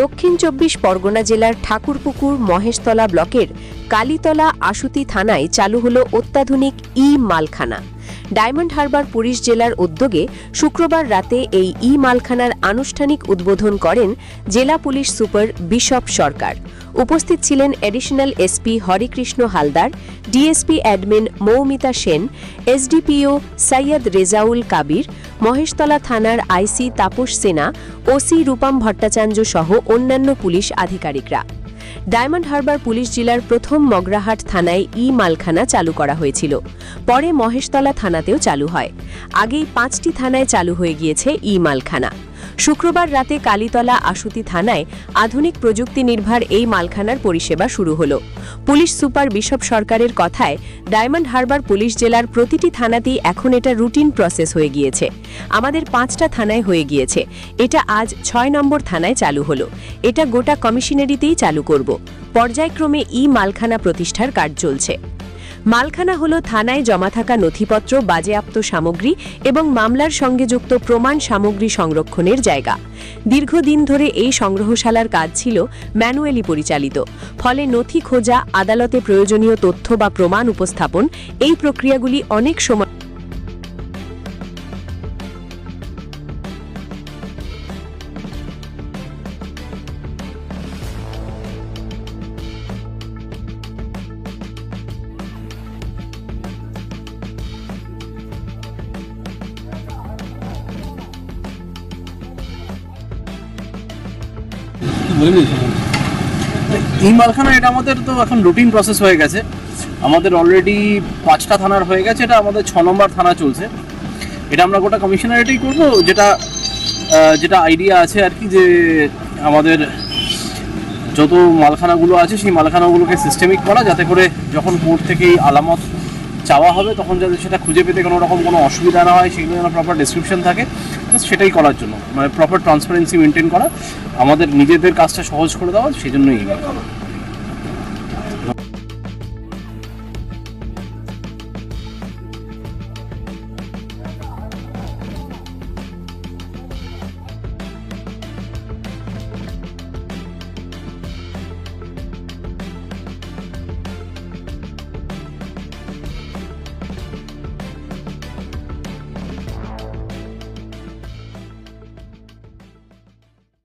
দক্ষিণ চব্বিশ পরগনা জেলার ঠাকুরপুকুর মহেশতলা ব্লকের কালীতলা আশুতি থানায় চালু হল অত্যাধুনিক ই মালখানা ডায়মন্ড হারবার পুলিশ জেলার উদ্যোগে শুক্রবার রাতে এই ই মালখানার আনুষ্ঠানিক উদ্বোধন করেন জেলা পুলিশ সুপার বিশপ সরকার। উপস্থিত ছিলেন additional SP Harikrishna Haldar, DSP admin Moumita Sen, SDPO Syed Rezaul Kabir Maheshtala থানার আইসি তাপস সিনহা ওসি রূপম ভট্টাচার্য সহ অন্যান্য পুলিশ আধিকারিকরা। ডায়মন্ড হারবার পুলিশ জেলার প্রথম মগরাহাট থানায় ই মালখানা চালু করা হয়েছিল। পরে মহেশতলা থানাতেও চালু হয়। আগেই পাঁচটি থানায় চালু হয়ে গিয়েছে ই মালখানা। শুক্রবার রাতে কালীতলা আশুতি থানায় আধুনিক প্রযুক্তি নির্ভর এই মালখানার পরিষেবা শুরু হলো। পুলিশ সুপার বিশপ সরকারের কথায় ডায়মন্ড হারবার পুলিশ জেলার প্রতিটি থানাতেই এখন এটা রুটিন প্রসেস হয়ে গিয়েছে। আমাদের পাঁচটা থানায় হয়ে গিয়েছে। এটা আজ ছয় নম্বর থানায় চালু হলো। এটা গোটা কমিশনারিতেই চালু করব। পর্যায়ক্রমে ই মালখানা প্রতিষ্ঠার কাজ চলছে। মালখানা হল থানায় জমা থাকা নথিপত্র, বাজেয়াপ্ত সামগ্রী এবং মামলার সঙ্গে যুক্ত প্রমাণ সামগ্রী সংরক্ষণের জায়গা। দীর্ঘদিন ধরে এই সংগ্রহশালার কাজ ছিল ম্যানুয়ালি পরিচালিত। ফলে নথি খোঁজা, আদালতে প্রয়োজনীয় তথ্য বা প্রমাণ উপস্থাপন এই প্রক্রিয়াগুলি অনেক সময় এই মালখানা, এটা আমাদের তো এখন রুটিন প্রসেস হয়ে গেছে। আমাদের অলরেডি পাঁচটা থানার হয়ে গেছে, এটা আমাদের ছ নম্বর থানা চলছে। এটা আমরা গোটা কমিশনারেটেই করব, যেটা যেটা আইডিয়া আছে আর কি, যে আমাদের যত মালখানাগুলো আছে, সেই মালখানাগুলোকে সিস্টেমিক করা, যাতে করে যখন কোর্ট থেকে এই আলামত চাওয়া হবে, তখন যাতে সেটা খুঁজে পেতে কোনো রকম কোনো অসুবিধা না হয়, সেগুলো যেন প্রপার ডিসক্রিপশন থাকে সেটাই করার জন্য। মানে প্রপার ট্রান্সপারেন্সি মেনটেন করা, আমাদের নিজেদের কাজটা সহজ করে দেওয়া সেই জন্যই মালখানা